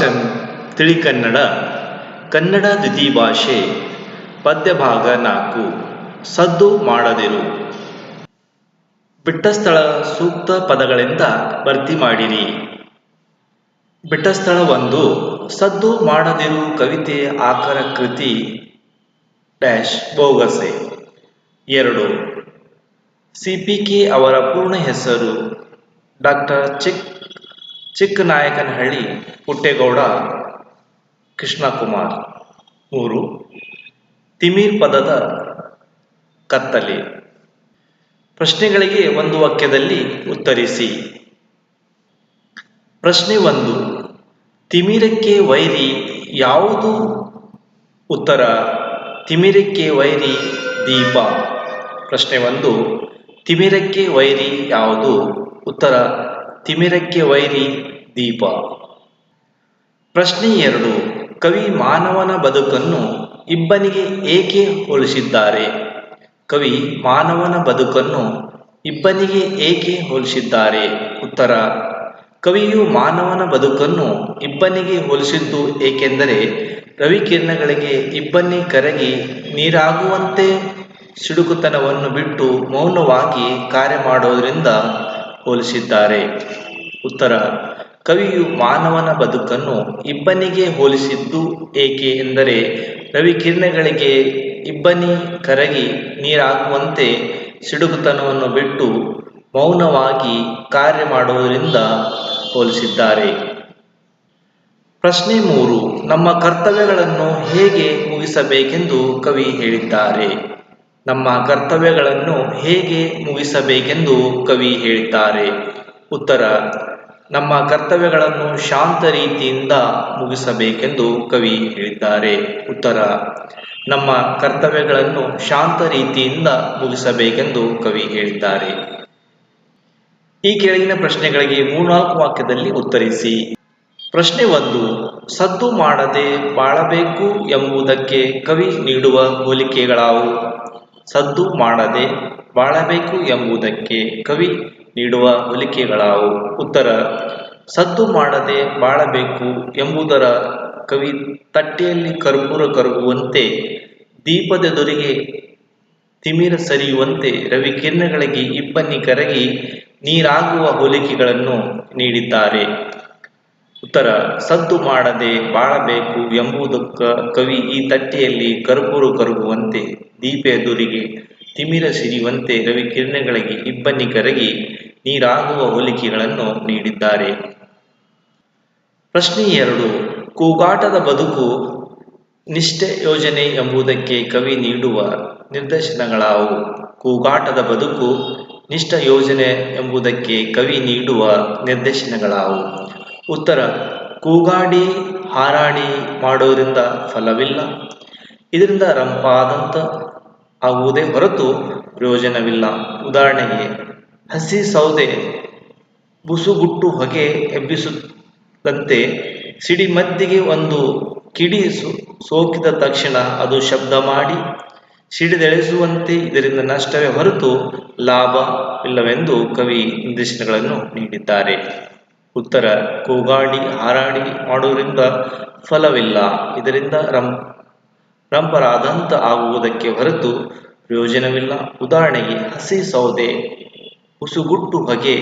M ತಿಳಿ ಕನ್ನಡ ಭಾಷೆ ಪದ್ಯಭಾಗ ನಾಲ್ಕು, ಸದ್ದು ಮಾಡದಿರು. ಬಿಟ್ಟ ಸ್ಥಳ ಸೂಕ್ತ ಪದಗಳಿಂದ ಭರ್ತಿ ಮಾಡಿರಿ. ಬಿಟ್ಟ ಸ್ಥಳ ಒಂದು, ಸದ್ದು ಮಾಡದಿರು ಕವಿತೆ ಆಕರ ಕೃತಿ, ಡ್ಯಾಶ್ ಬೋಗಸೆ. ಎರಡು, ಸಿಪಿಕೆ ಅವರ ಪೂರ್ಣ ಹೆಸರು, ಡಾಕ್ಟರ್ ಚಿಕ್ ಚಿಕ್ಕನಾಯಕನಹಳ್ಳಿ ಪುಟ್ಟೇಗೌಡ ಕೃಷ್ಣಕುಮಾರ್. ಮೂರು, ತಿಮೀರ್ ಪದದ ಕತ್ತಲೆ. ಪ್ರಶ್ನೆಗಳಿಗೆ ಒಂದು ವಾಕ್ಯದಲ್ಲಿ ಉತ್ತರಿಸಿ. ಪ್ರಶ್ನೆ ಒಂದು, ತಿಮಿರಕ್ಕೆ ವೈರಿ ಯಾವುದು? ಉತ್ತರ, ತಿಮಿರಕ್ಕೆ ವೈರಿ ದೀಪ. ಪ್ರಶ್ನೆ ಒಂದು, ತಿಮಿರಕ್ಕೆ ವೈರಿ ಯಾವುದು? ಉತ್ತರ ತಿಮಿರಕ್ಕೆ ವೈರಿ ದೀಪ. ಪ್ರಶ್ನೆ ಎರಡು. ಕವಿ ಮಾನವನ ಬದುಕನ್ನು ಇಬ್ಬನಿಗೆ ಏಕೆ ಹೋಲಿಸಿದ್ದಾರೆ? ಕವಿ ಮಾನವನ ಬದುಕನ್ನು ಇಬ್ಬನಿಗೆ ಏಕೆ ಹೋಲಿಸಿದ್ದಾರೆ? ಉತ್ತರ. ಕವಿಯು ಮಾನವನ ಬದುಕನ್ನು ಇಬ್ಬನಿಗೆ ಹೋಲಿಸಿದ್ದು ಏಕೆಂದರೆ ರವಿಕಿರಣಗಳಿಗೆ ಇಬ್ಬನಿ ಕರಗಿ ನೀರಾಗುವಂತೆ ಸಿಡುಕುತನವನ್ನು ಬಿಟ್ಟು ಮೌನವಾಗಿ ಕಾರ್ಯ ಮಾಡೋದರಿಂದ ಹೋಲಿಸಿದ್ದಾರೆ. ಉತ್ತರ, ಕವಿಯು ಮಾನವನ ಬದುಕನ್ನು ಇಬ್ಬನಿಗೆ ಹೋಲಿಸಿದ್ದು ಏಕೆ ಎಂದರೆ, ರವಿಕಿರಣಗಳಿಗೆ ಇಬ್ಬನಿ ಕರಗಿ ನೀರಾಗುವಂತೆ ಸಿಡುಗುತನವನ್ನು ಬಿಟ್ಟು ಮೌನವಾಗಿ ಕಾರ್ಯ ಮಾಡುವುದರಿಂದ ಹೋಲಿಸಿದ್ದಾರೆ. ಪ್ರಶ್ನೆ ಮೂರು, ನಮ್ಮ ಕರ್ತವ್ಯಗಳನ್ನು ಹೇಗೆ ಮುಗಿಸಬೇಕೆಂದು ಕವಿ ಹೇಳಿದ್ದಾರೆ. ನಮ್ಮ ಕರ್ತವ್ಯಗಳನ್ನು ಹೇಗೆ ಮುಗಿಸಬೇಕೆಂದು ಕವಿ ಹೇಳಿದ್ದಾರೆ ಉತ್ತರ, ನಮ್ಮ ಕರ್ತವ್ಯಗಳನ್ನು ಶಾಂತ ರೀತಿಯಿಂದ ಮುಗಿಸಬೇಕೆಂದು ಕವಿ ಹೇಳಿದ್ದಾರೆ. ಉತ್ತರ, ನಮ್ಮ ಕರ್ತವ್ಯಗಳನ್ನು ಶಾಂತ ರೀತಿಯಿಂದ ಮುಗಿಸಬೇಕೆಂದು ಕವಿ ಹೇಳಿದ್ದಾರೆ ಈ ಕೆಳಗಿನ ಪ್ರಶ್ನೆಗಳಿಗೆ ಮೂರ್ನಾಲ್ಕು ವಾಕ್ಯದಲ್ಲಿ ಉತ್ತರಿಸಿ. ಪ್ರಶ್ನೆ ಒಂದು, ಸದ್ದು ಮಾಡದೆ ಬಾಳಬೇಕು ಎಂಬುದಕ್ಕೆ ಕವಿ ನೀಡುವ ಹೋಲಿಕೆಗಳಾವು? ಸದ್ದು ಮಾಡದೆ ಬಾಳಬೇಕು ಎಂಬುದಕ್ಕೆ ಕವಿ ನೀಡುವ ಹೋಲಿಕೆಗಳಾವು. ಉತ್ತರ, ಸದ್ದು ಮಾಡದೆ ಬಾಳಬೇಕು ಎಂಬುದರ ಕವಿ ತಟ್ಟೆಯಲ್ಲಿ ಕರ್ಪೂರ ಕರಗುವಂತೆ, ದೀಪದೆದುರಿಗೆ ತಿಮಿರ ಸರಿಯುವಂತೆ ರವಿ ಕಿರಣಗಳಿಗೆ ಇಬ್ಬನಿ ಕರಗಿ ನೀರಾಗುವ ಹೋಲಿಕೆಗಳನ್ನು ನೀಡಿದ್ದಾರೆ. ಉತ್ತರ, ಸದ್ದು ಮಾಡದೆ ಬಾಳಬೇಕು ಎಂಬುದಕ್ಕ ಕವಿ ಈ ತಟ್ಟೆಯಲ್ಲಿ ಕರ್ಪೂರು ಕರಗುವಂತೆ, ದೀಪ ಎದುರಿಗೆ, ತಿಮಿರ ಸಿರಿಯುವಂತೆ ರವಿ ಕಿರಣಗಳಿಗೆ ಇಬ್ಬನಿ ಕರಗಿ ನೀರಾಗುವ ಹೋಲಿಕೆಗಳನ್ನು ನೀಡಿದ್ದಾರೆ. ಪ್ರಶ್ನೆ ಎರಡು, ಕೂಗಾಟದ ಬದುಕು ನಿಷ್ಠೆ ಯೋಜನೆ ಎಂಬುದಕ್ಕೆ ಕವಿ ನೀಡುವ ನಿರ್ದೇಶನಗಳಾವು? ಕೂಗಾಟದ ಬದುಕು ನಿಷ್ಠ ಯೋಜನೆ ಎಂಬುದಕ್ಕೆ ಕವಿ ನೀಡುವ ನಿರ್ದೇಶನಗಳಾವು? ಉತ್ತರ, ಕೂಗಾಡಿ ಹಾರಾಡಿ ಮಾಡೋದರಿಂದ ಫಲವಿಲ್ಲ. ಇದರಿಂದ ರಂಪಾದಂತ ಆಗುವುದೇ ಹೊರತು ಪ್ರಯೋಜನವಿಲ್ಲ. ಉದಾಹರಣೆಗೆ, ಹಸಿ ಸೌದೆ ಬುಸುಗುಟ್ಟು ಹೊಗೆ ಎಬ್ಬಿಸುತ್ತಂತೆ ಸಿಡಿಮದ್ದಿಗೆ ಒಂದು ಕಿಡಿ ಸೋಕಿದ ತಕ್ಷಣ ಅದು ಶಬ್ದ ಮಾಡಿ ಸಿಡಿದೆಳೆಸುವಂತೆ ಇದರಿಂದ ನಷ್ಟವೇ ಹೊರತು ಲಾಭ ಇಲ್ಲವೆಂದು ಕವಿ ನಿರ್ದೇಶನಗಳನ್ನು ನೀಡಿದ್ದಾರೆ. ಉತ್ತರ, ಕೂಗಾಡಿ, ಹಾರಾಡಿ ಮಾಡುವುದರಿಂದ ಫಲವಿಲ್ಲ. ಇದರಿಂದ ರಂ ರಂಪರಾದಂತ ಆಗುವುದಕ್ಕೆ ಹೊರತು ಪ್ರಯೋಜನವಿಲ್ಲ. ಉದಾಹರಣೆಗೆ, ಹಸಿ ಸೌದೆ, ಉಸುಗುಟ್ಟು ಹೊಗೆ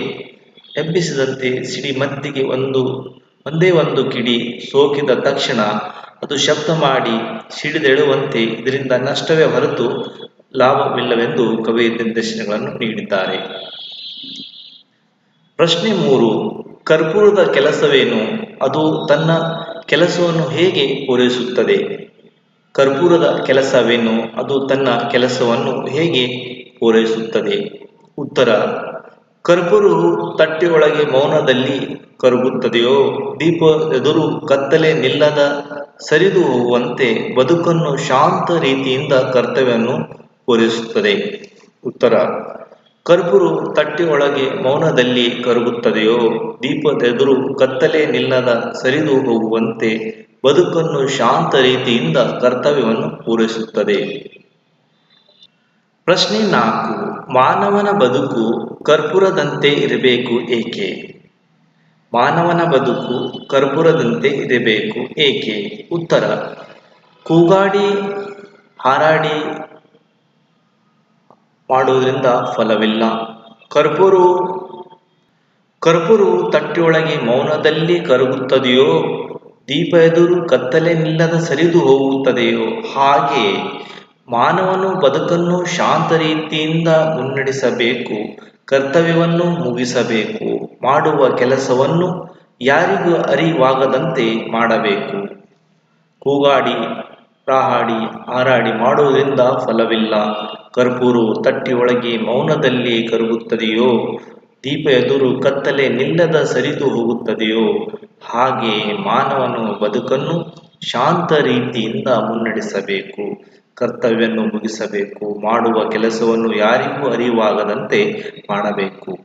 ಎಬ್ಬಿಸಿದಂತೆ ಸಿಡಿಮದ್ದಿಗೆ ಒಂದು, ಒಂದೇ ಒಂದು ಕಿಡಿ ಸೋಕಿದ ತಕ್ಷಣ ಅದು ಶಬ್ದ ಮಾಡಿ ಸಿಡಿದೆಳುವಂತೆ ಇದರಿಂದ ನಷ್ಟವೇ ಹೊರತು ಲಾಭವಿಲ್ಲವೆಂದು ಕವಿ ನಿರ್ದೇಶನಗಳನ್ನು ನೀಡಿದ್ದಾರೆ. ಪ್ರಶ್ನೆ ಮೂರು ಕರ್ಪೂರದ ಕೆಲಸವೇನು? ಅದು ತನ್ನ ಕೆಲಸವನ್ನು ಹೇಗೆ ಪೂರೈಸುತ್ತದೆ? ಕರ್ಪೂರದ ಕೆಲಸವೇನು? ಅದು ತನ್ನ ಕೆಲಸವನ್ನು ಹೇಗೆ ಪೂರೈಸುತ್ತದೆ? ಉತ್ತರ, ಕರ್ಪೂರವು ತಟ್ಟೆಯೊಳಗೆ ಮೌನದಲ್ಲಿ ಕರಗುತ್ತದೆಯೋ? ದೀಪ ಎದುರು ಕತ್ತಲೆ ನಿಲ್ಲದ ಸರಿದು ಹೋಗುವಂತೆ ಬದುಕನ್ನು ಶಾಂತ ರೀತಿಯಿಂದ ಕರ್ತವ್ಯವನ್ನು ಪೂರೈಸುತ್ತದೆ. ಉತ್ತರ ಕರ್ಪೂರು ತಟ್ಟೆಯೊಳಗೆ ಮೌನದಲ್ಲಿ ಕರಗುತ್ತದೆಯೋ? ದೀಪದೆದುರು ಕತ್ತಲೆ ನಿಲ್ಲದ ಸರಿದು ಹೋಗುವಂತೆ ಬದುಕನ್ನು ಶಾಂತ ರೀತಿಯಿಂದ ಕರ್ತವ್ಯವನ್ನು ಪೂರೈಸುತ್ತದೆ. ಪ್ರಶ್ನೆ ನಾಲ್ಕು. ಮಾನವನ ಬದುಕು ಕರ್ಪೂರದಂತೆ ಇರಬೇಕು ಏಕೆ? ಮಾನವನ ಬದುಕು ಕರ್ಪೂರದಂತೆ ಇರಬೇಕು ಏಕೆ? ಉತ್ತರ. ಕೂಗಾಡಿ, ಹಾರಾಡಿ ಮಾಡುವುದರಿಂದ ಫಲವಿಲ್ಲ. ಕರ್ಪೂರು ಕರ್ಪೂರು ತಟ್ಟೆಯೊಳಗೆ ಮೌನದಲ್ಲಿ ಕರಗುತ್ತದೆಯೋ, ದೀಪ ಎದುರು ಕತ್ತಲೆ ನಿಲ್ಲದ ಸರಿದು ಹೋಗುತ್ತದೆಯೋ, ಹಾಗೆ ಮಾನವನು ಬದುಕನ್ನು ಶಾಂತ ರೀತಿಯಿಂದ ಮುನ್ನಡೆಸಬೇಕು, ಕರ್ತವ್ಯವನ್ನು ಮುಗಿಸಬೇಕು, ಮಾಡುವ ಕೆಲಸವನ್ನು ಯಾರಿಗೂ ಅರಿವಾಗದಂತೆ ಮಾಡಬೇಕು. ಕೂಗಾಡಿ ರಾಹಾಡಿ ಹಾರಾಡಿ ಮಾಡುವುದರಿಂದ ಫಲವಿಲ್ಲ. ಕರ್ಬೂರು ತಟ್ಟಿ ಒಳಗೆ ಮೌನದಲ್ಲಿ ಕರಗುತ್ತದೆಯೋ? ದೀಪ ಎದುರು ಕತ್ತಲೆ ನಿಲ್ಲದ ಸರಿದು ಹೋಗುತ್ತದೆಯೋ? ಹಾಗೆ ಮಾನವನು ಬದುಕನ್ನು ಶಾಂತ ರೀತಿಯಿಂದ ಮುನ್ನಡೆಸಬೇಕು. ಕರ್ತವ್ಯವನ್ನು ಮುಗಿಸಬೇಕು. ಮಾಡುವ ಕೆಲಸವನ್ನು ಯಾರಿಗೂ ಅರಿವಾಗದಂತೆ ಮಾಡಬೇಕು.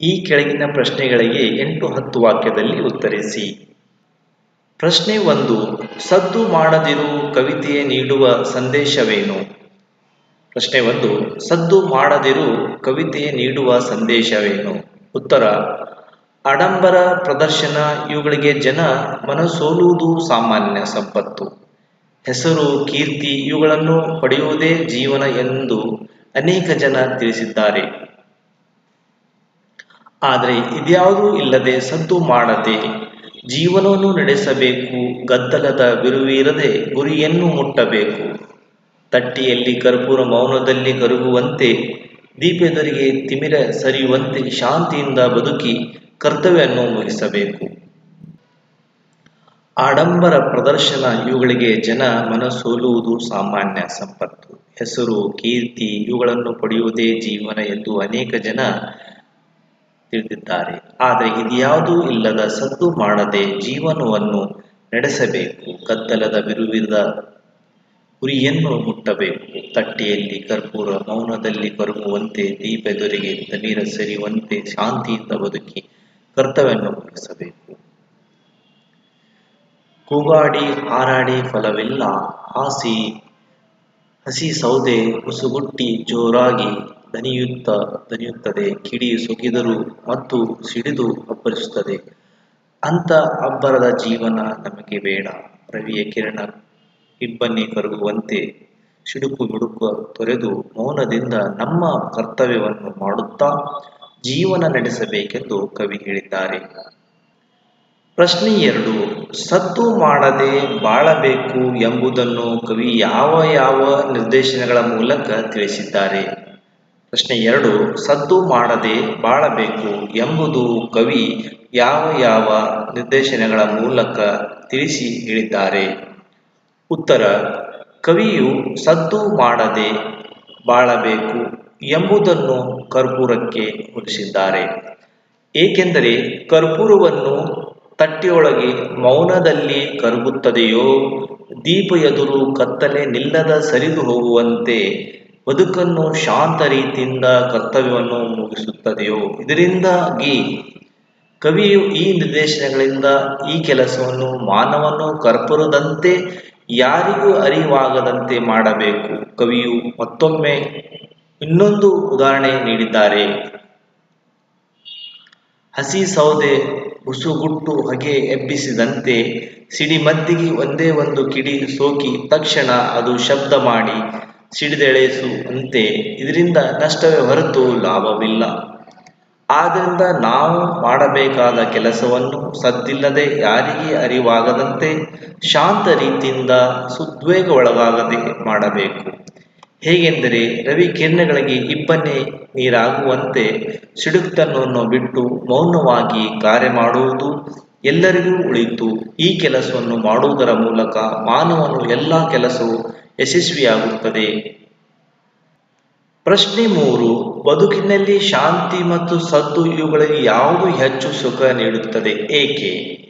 ಈ ಕೆಳಗಿನ ಪ್ರಶ್ನೆಗಳಿಗೆ ಎಂಟು ಹತ್ತು ವಾಕ್ಯದಲ್ಲಿ ಉತ್ತರಿಸಿ. ಪ್ರಶ್ನೆ ಒಂದು, ಸದ್ದು ಮಾಡದಿರು ಕವಿತೆಯ ನೀಡುವ ಸಂದೇಶವೇನು? ಪ್ರಶ್ನೆ ಒಂದು, ಸದ್ದು ಮಾಡದಿರು ಕವಿತೆಯ ನೀಡುವ ಸಂದೇಶವೇನು? ಉತ್ತರ ಅಡಂಬರ ಪ್ರದರ್ಶನ, ಇವುಗಳಿಗೆ ಜನ ಮನಸೋಲುವುದು ಸಾಮಾನ್ಯ ಸಂಪತ್ತು. ಹೆಸರು, ಕೀರ್ತಿ ಇವುಗಳನ್ನು ಪಡೆಯುವುದೇ ಜೀವನ ಎಂದು ಅನೇಕ ಜನ ತಿಳಿಸಿದ್ದಾರೆ. ಆದರೆ ಇದ್ಯಾವುದೂ ಇಲ್ಲದೆ ಸದ್ದು ಮಾಡದೆ ಜೀವನವನ್ನು ನಡೆಸಬೇಕು, ಗದ್ದಲದ ಬಿರುವಿರದೆ ಗುರಿಯನ್ನು ಮುಟ್ಟಬೇಕು. ತಟ್ಟಿಯಲ್ಲಿ ಕರ್ಪೂರ ಮೌನದಲ್ಲಿ ಕರಗುವಂತೆ, ದೀಪೆದರಿಗೆ ತಿಮಿರ ಸರಿಯುವಂತೆ ಶಾಂತಿಯಿಂದ ಬದುಕಿ ಕರ್ತವ್ಯವನ್ನು ಮುಗಿಸಬೇಕು ಆಡಂಬರ ಪ್ರದರ್ಶನ, ಇವುಗಳಿಗೆ ಜನ ಮನಸೋಲುವುದು ಸಾಮಾನ್ಯ ಸಂಪತ್ತು. ಹೆಸರು, ಕೀರ್ತಿ, ಇವುಗಳನ್ನು ಪಡೆಯುವುದೇ ಜೀವನ ಎಂದು ಅನೇಕ ಜನ ತಿಳಿದಿದ್ದಾರೆ ಆದರೆ ಇದ್ಯಾವುದೂ ಇಲ್ಲದ ಸದ್ದು ಮಾಡದೆ ಜೀವನವನ್ನು ನಡೆಸಬೇಕು. ಕತ್ತಲದ ಬಿರುವಿದ ಗುರಿಯನ್ನು ಮುಟ್ಟಬೇಕು. ತಟ್ಟೆಯಲ್ಲಿ ಕರ್ಪೂರ ಮೌನದಲ್ಲಿ ಕರಗುವಂತೆ ದೀಪೆದುರಿಗೆ ತಮೀರ ಸರಿಯುವಂತೆ ಶಾಂತಿಯಿಂದ ಬದುಕಿ ಕರ್ತವ್ಯವನ್ನು ಮುಗಿಸಬೇಕು ಕೂಗಾಡಿ ಹಾರಾಡಿ ಫಲವಿಲ್ಲ. ಹಾಸಿ, ಹಸಿ ಸೌದೆ, ಉಸುಗುಟ್ಟಿ ಜೋರಾಗಿ ದನಿಯುತ್ತ, ದನಿಯುತ್ತದೆ, ಕಿಡಿ ಸುಗಿದರು ಮತ್ತು ಸಿಡಿದು ಅಬ್ಬರಿಸುತ್ತದೆ. ಅಂತ ಅಬ್ಬರದ ಜೀವನ ನಮಗೆ ಬೇಡ. ರವಿಯ ಕಿರಣ ಇಬ್ಬನ್ನಿ ಕರಗುವಂತೆ ಸಿಡುಕು ಮಿಡುಕು ತೊರೆದು ಮೌನದಿಂದ ನಮ್ಮ ಕರ್ತವ್ಯವನ್ನು ಮಾಡುತ್ತಾ ಜೀವನ ನಡೆಸಬೇಕೆಂದು ಕವಿ ಹೇಳಿದ್ದಾರೆ. ಪ್ರಶ್ನೆ ಎರಡು, ಸತ್ತು ಮಾಡದೆ ಬಾಳಬೇಕು ಎಂಬುದನ್ನು ಕವಿ ಯಾವ ಯಾವ ನಿರ್ದೇಶನಗಳ ಮೂಲಕ ತಿಳಿಸಿದ್ದಾರೆ? ಪ್ರಶ್ನೆ ಎರಡು, ಸದ್ದು ಮಾಡದೆ ಬಾಳಬೇಕು ಎಂಬುದು ಕವಿ ಯಾವ ಯಾವ ನಿರ್ದೇಶನಗಳ ಮೂಲಕ ತಿಳಿಸಿ ಹೇಳಿದ್ದಾರೆ? ಉತ್ತರ, ಕವಿಯು ಸದ್ದು ಮಾಡದೆ ಬಾಳಬೇಕು ಎಂಬುದನ್ನು ಕರ್ಪೂರಕ್ಕೆ ಹೋಲಿಸಿದ್ದಾರೆ. ಏಕೆಂದರೆ ಕರ್ಪೂರವನ್ನು ತಟ್ಟೆಯೊಳಗೆ ಮೌನದಲ್ಲಿ ಕರಗುತ್ತದೆಯೋ ದೀಪ ಎದುರು ಕತ್ತಲೆ ನಿಲ್ಲದ ಸರಿದು ಹೋಗುವಂತೆ ಬದುಕನ್ನು ಶಾಂತ ರೀತಿಯಿಂದ ಕರ್ತವ್ಯವನ್ನು ಮುಗಿಸುತ್ತದೆಯೋ? ಇದರಿಂದಾಗಿ ಕವಿಯು ಈ ನಿರ್ದೇಶನಗಳಿಂದ ಈ ಕೆಲಸವನ್ನು ಮಾನವನ್ನು ಕರ್ಪರದಂತೆ ಯಾರಿಗೂ ಅರಿವಾಗದಂತೆ ಮಾಡಬೇಕು. ಕವಿಯು ಮತ್ತೊಮ್ಮೆ ಇನ್ನೊಂದು ಉದಾಹರಣೆ ನೀಡಿದ್ದಾರೆ. ಹಸಿ ಸೌದೆ, ಉಸುಗುಟ್ಟು ಹೊಗೆ ಎಬ್ಬಿಸಿದಂತೆ ಸಿಡಿಮದ್ದಿಗೆ ಒಂದೇ ಒಂದು ಕಿಡಿ ಸೋಕಿ ತಕ್ಷಣ ಅದು ಶಬ್ದ ಮಾಡಿ ಸಿಡಿದೆಳೆಸುವಂತೆ ಇದರಿಂದ ನಷ್ಟವೇ ಹೊರತು ಲಾಭವಿಲ್ಲ. ಆದ್ದರಿಂದ ನಾವು ಮಾಡಬೇಕಾದ ಕೆಲಸವನ್ನು ಸದ್ದಿಲ್ಲದೆ ಯಾರಿಗೆ ಅರಿವಾಗದಂತೆ ಶಾಂತ ರೀತಿಯಿಂದ ಸುದ್ವೇಗ ಒಳಗಾಗದೆ ಮಾಡಬೇಕು. ಹೇಗೆಂದರೆ ರವಿ ಕಿರಣಗಳಿಗೆ ಇಬ್ಬನಿ ನೀರಾಗುವಂತೆ ಸಿಡುಕ್ತನವನ್ನು ಬಿಟ್ಟು ಮೌನವಾಗಿ ಕಾರ್ಯ ಮಾಡುವುದು ಎಲ್ಲರಿಗೂ ಉಳಿತು. ಈ ಕೆಲಸವನ್ನು ಮಾಡುವುದರ ಮೂಲಕ ಮಾನವನು ಎಲ್ಲ ಕೆಲಸವು ಯಶಸ್ವಿಯಾಗುತ್ತದೆ. ಪ್ರಶ್ನೆ ಮೂರು, ಬದುಕಿನಲ್ಲಿ ಶಾಂತಿ ಮತ್ತು ಸದ್ದು ಇವುಗಳಲ್ಲಿ ಯಾವುದು ಹೆಚ್ಚು ಸುಖ ನೀಡುತ್ತದೆ? ಏಕೆ?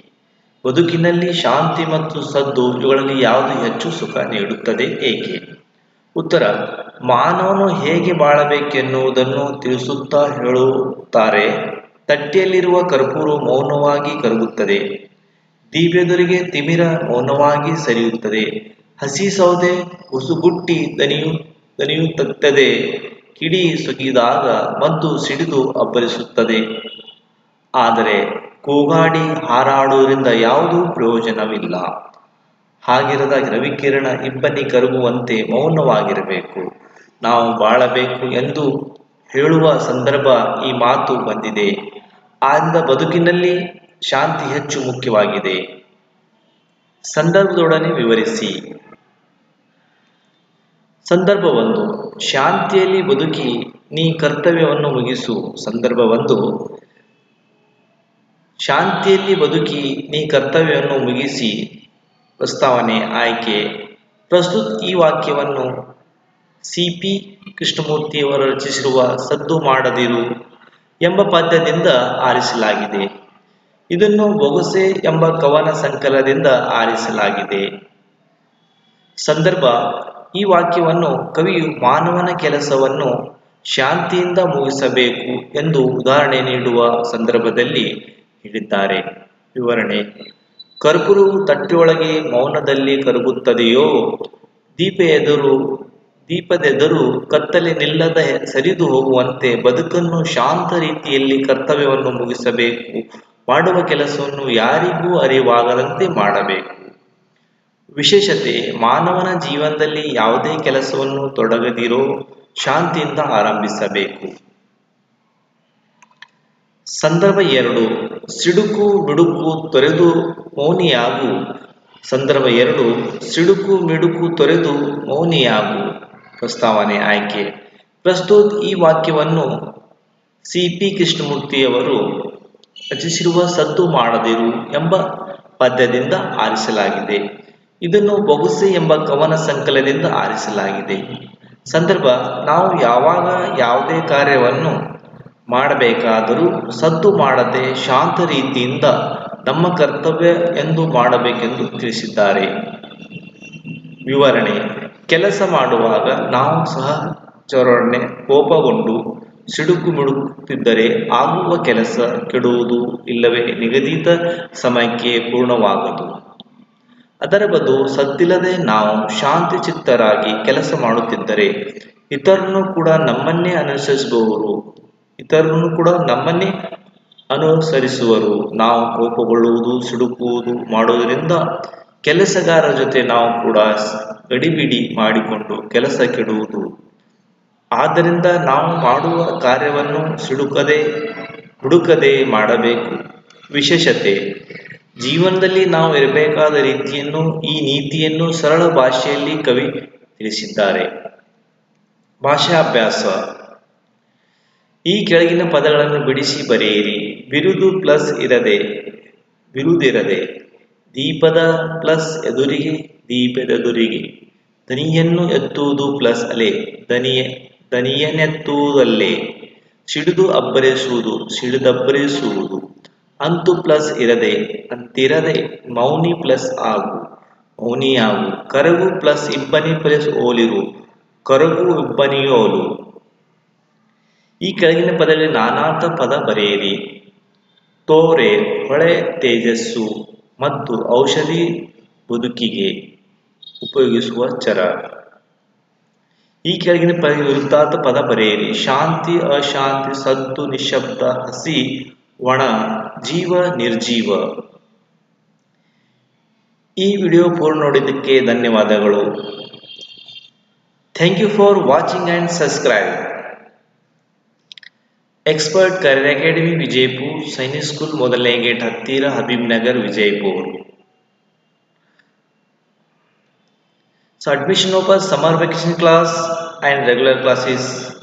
ಬದುಕಿನಲ್ಲಿ ಶಾಂತಿ ಮತ್ತು ಸದ್ದು ಇವುಗಳಲ್ಲಿ ಯಾವುದು ಹೆಚ್ಚು ಸುಖ ನೀಡುತ್ತದೆ? ಏಕೆ? ಉತ್ತರ, ಮಾನವನು ಹೇಗೆ ಬಾಳಬೇಕೆನ್ನುವುದನ್ನು ತಿಳಿಸುತ್ತಾ ಹೇಳುತ್ತಾರೆ. ತಟ್ಟೆಯಲ್ಲಿರುವ ಕರ್ಪೂರ ಮೌನವಾಗಿ ಕರಗುತ್ತದೆ. ದೀಪೆದುರಿಗೆ ತಿಮಿರ ಮೌನವಾಗಿ ಸರಿಯುತ್ತದೆ. ಹಸಿ ಸೌದೆ ಉಸುಗುಟ್ಟಿ ದನಿಯು ದನಿಯುತ್ತದೆ ಕಿಡಿ ಸುಗಿದಾಗ ಮದ್ದು ಸಿಡಿದು ಅಬ್ಬರಿಸುತ್ತದೆ. ಆದರೆ ಕೂಗಾಡಿ ಹಾರಾಡುವುದರಿಂದ ಯಾವುದೂ ಪ್ರಯೋಜನವಿಲ್ಲ. ಹಾಗಿರದ ರವಿಕಿರಣ ಇಬ್ಬನಿ ಕರಗುವಂತೆ ಮೌನವಾಗಿರಬೇಕು. ನಾವು ಬಾಳಬೇಕು ಎಂದು ಹೇಳುವ ಸಂದರ್ಭ ಈ ಮಾತು ಬಂದಿದೆ. ಆದ್ದರಿಂದ ಬದುಕಿನಲ್ಲಿ ಶಾಂತಿ ಹೆಚ್ಚು ಮುಖ್ಯವಾಗಿದೆ. ಸಂದರ್ಭದೊಡನೆ ವಿವರಿಸಿ. ಸಂದರ್ಭ ಒಂದು, ಶಾಂತಿಯಲ್ಲಿ ಬದುಕಿ ನೀ ಕರ್ತವ್ಯವನ್ನು ಮುಗಿಸು. ಸಂದರ್ಭ ಒಂದು, ಶಾಂತಿಯಲ್ಲಿ ಬದುಕಿ ನೀ ಕರ್ತವ್ಯವನ್ನು ಮುಗಿಸಿ. ಪ್ರಸ್ತಾವನೆ, ಆಯ್ಕೆ. ಪ್ರಸ್ತುತ ಈ ವಾಕ್ಯವನ್ನು ಸಿ ಪಿ ಕೃಷ್ಣಮೂರ್ತಿಯವರು ರಚಿಸಿರುವ ಸದ್ದು ಮಾಡದಿರು ಎಂಬ ಪದ್ಯದಿಂದ ಆರಿಸಲಾಗಿದೆ. ಇದನ್ನು ಬೊಗಸೆ ಎಂಬ ಕವನ ಸಂಕಲನದಿಂದ ಆರಿಸಲಾಗಿದೆ. ಸಂದರ್ಭ, ಈ ವಾಕ್ಯವನ್ನು ಕವಿಯು ಮಾನವನ ಕೆಲಸವನ್ನು ಶಾಂತಿಯಿಂದ ಮುಗಿಸಬೇಕು ಎಂದು ಉದಾಹರಣೆ ನೀಡುವ ಸಂದರ್ಭದಲ್ಲಿ ಹೇಳಿದ್ದಾರೆ. ವಿವರಣೆ ಕರ್ಪುರು ತಟ್ಟೆಯೊಳಗೆ ಮೌನದಲ್ಲಿ ಕರಗುತ್ತದೆಯೋ? ದೀಪ ಎದುರು ದೀಪದೆದುರು ಕತ್ತಲೆ ನಿಲ್ಲದ ಸರಿದು ಹೋಗುವಂತೆ ಬದುಕನ್ನು ಶಾಂತ ರೀತಿಯಲ್ಲಿ ಕರ್ತವ್ಯವನ್ನು ಮುಗಿಸಬೇಕು. ಮಾಡುವ ಕೆಲಸವನ್ನು ಯಾರಿಗೂ ಅರಿವಾಗದಂತೆ ಮಾಡಬೇಕು. ವಿಶೇಷತೆ, ಮಾನವನ ಜೀವನದಲ್ಲಿ ಯಾವುದೇ ಕೆಲಸವನ್ನು ತೊಡಗದಿರೋ ಶಾಂತಿಯಿಂದ ಆರಂಭಿಸಬೇಕು. ಸಂದರ್ಭ ಎರಡು, ಸಿಡುಕು ಮಿಡುಕು ತೊರೆದು ಮೌನಿಯಾಗು. ಸಂದರ್ಭ ಎರಡು, ಸಿಡುಕು ಮಿಡುಕು ತೊರೆದು ಮೌನಿಯಾಗು. ಪ್ರಸ್ತಾವನೆ ಆಯ್ಕೆ. ಪ್ರಸ್ತುತ ಈ ವಾಕ್ಯವನ್ನು ಸಿ. ಪಿ. ಕೃಷ್ಣಮೂರ್ತಿಯವರು ರಚಿಸಿರುವ ಸದ್ದು ಮಾಡದಿರು ಎಂಬ ಪದ್ಯದಿಂದ ಆರಿಸಲಾಗಿದೆ. ಇದನ್ನು ಬೊಗುಸೆ ಎಂಬ ಕವನ ಸಂಕಲನದಿಂದ ಆರಿಸಲಾಗಿದೆ. ಸಂದರ್ಭ, ನಾವು ಯಾವಾಗ ಯಾವುದೇ ಕಾರ್ಯವನ್ನು ಮಾಡಬೇಕಾದರೂ ಸದ್ದು ಮಾಡದೆ ಶಾಂತ ರೀತಿಯಿಂದ ನಮ್ಮ ಕರ್ತವ್ಯ ಎಂದು ಮಾಡಬೇಕೆಂದು ತಿಳಿಸಿದ್ದಾರೆ. ವಿವರಣೆ, ಕೆಲಸ ಮಾಡುವಾಗ ನಾವು ಸಹ ಚೊರಣೆ ಕೋಪಗೊಂಡು ಸಿಡುಕು ಮಿಡುಕುತ್ತಿದ್ದರೆ ಆಗುವ ಕೆಲಸ ಕೆಡುವುದು ಇಲ್ಲವೇ? ನಿಗದಿತ ಸಮಯಕ್ಕೆ ಪೂರ್ಣವಾಗದು. ಅದರ ಬದಲು ಸದ್ದಿಲ್ಲದೆ ನಾವು ಶಾಂತಿ ಚಿತ್ತರಾಗಿ ಕೆಲಸ ಮಾಡುತ್ತಿದ್ದರೆ ಇತರನು ಕೂಡ ನಮ್ಮನ್ನೇ ಅನುಸರಿಸುವವರು ಇತರನು ಕೂಡ ನಮ್ಮನ್ನೇ ಅನುಸರಿಸುವರು. ನಾವು ಕೋಪಗೊಳ್ಳುವುದು, ಸಿಡುಕುವುದು ಮಾಡುವುದರಿಂದ ಕೆಲಸಗಾರರ ಜೊತೆ ನಾವು ಕೂಡ ಗಡಿಬಿಡಿ ಮಾಡಿಕೊಂಡು ಕೆಲಸ ಕೆಡುವುದು. ಆದ್ದರಿಂದ ನಾವು ಮಾಡುವ ಕಾರ್ಯವನ್ನು ಸಿಡುಕದೆ, ಹುಡುಕದೆ ಮಾಡಬೇಕು. ವಿಶೇಷತೆ, ಜೀವನದಲ್ಲಿ ನಾವು ಇರಬೇಕಾದ ರೀತಿಯನ್ನು, ಈ ನೀತಿಯನ್ನು ಸರಳ ಭಾಷೆಯಲ್ಲಿ ಕವಿ ತಿಳಿಸಿದ್ದಾರೆ. ಭಾಷಾಭ್ಯಾಸ, ಈ ಕೆಳಗಿನ ಪದಗಳನ್ನು ಬಿಡಿಸಿ ಬರೆಯಿರಿ. ಬಿರುದು ಪ್ಲಸ್ ಇರದೆ, ಬಿರುದಿರದೆ, ದೀಪದ ಪ್ಲಸ್ ಎದುರಿಗೆ ದೀಪದೆದುರಿಗೆ ದನಿಯನ್ನು ಎತ್ತುವುದು ಪ್ಲಸ್ ಅಲೆ, ದನಿಯ. ದನಿಯನ್ನೆತ್ತುವುದಲ್ಲೇ ಸಿಡಿದು ಅಬ್ಬರಿಸುವುದು ಸಿಡಿದಬ್ಬರಿಸುವುದು ಅಂತು ಪ್ಲಸ್ ಇರದೆ, ಅಂತಿರದೆ ಮೌನಿ ಪ್ಲಸ್ ಆಗು ಮೌನಿಯಾಗು ಕರಗು ಪ್ಲಸ್ ಇಬ್ಬನಿ ಪ್ಲಸ್ ಓಲಿರು, ಕರಗು ಇಬ್ಬನಿಯೋಲು ಈ ಕೆಳಗಿನ ಪದದಲ್ಲಿ ನಾನಾಥ ಪದ ಬರೆಯಿರಿ. ತೋರೆ, ಹೊಳೆ, ತೇಜಸ್ಸು, ಮತ್ತು ಔಷಧಿ, ಬದುಕಿಗೆ ಉಪಯೋಗಿಸುವ ಚರ. ಈ ಕೆಳಗಿನ ಪದ ವಿರುದ್ಧಾರ್ಥ ಪದ ಬರೆಯಿರಿ. ಶಾಂತಿ, ಅಶಾಂತಿ ಸತ್ತು ನಿಶಬ್ದ, ಹಸಿ, ಒಣ, ಜೀವ, ನಿರ್ಜೀವ. ಈ ವಿಡಿಯೋ ಪೂರ್ಣ ನೋಡಿದ್ದಕ್ಕೆ ಧನ್ಯವಾದಗಳು. Thank you for watching and subscribe expert career academy Vijayapur Sainik school ಮೊದಲನೇ ಗೇಟ್ ಹತ್ತಿರ Habib Nagar Vijayapur Admission admission opens summer vacation class and regular classes.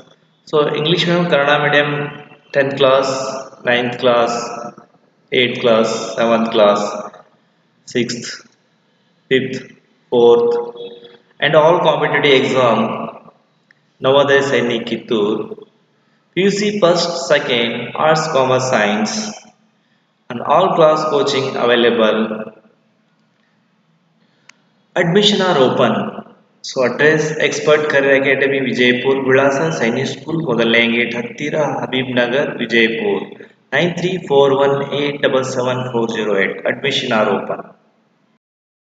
So English medium, Kannada medium, 10th class, 9th class, 8th class, 7th class, 6th, 5th, 4th and all competitive exam nowadays any Kittur. PC first, second, arts, commerce, science and all class coaching available admission are open so address expert career academy Vijayapur ವಿಳಾಸ Sainik school ಮೊದಲನೇ gate ಹತ್ತಿರ Habib Nagar Vijayapur nine three four one eight double seven four zero eight admission are open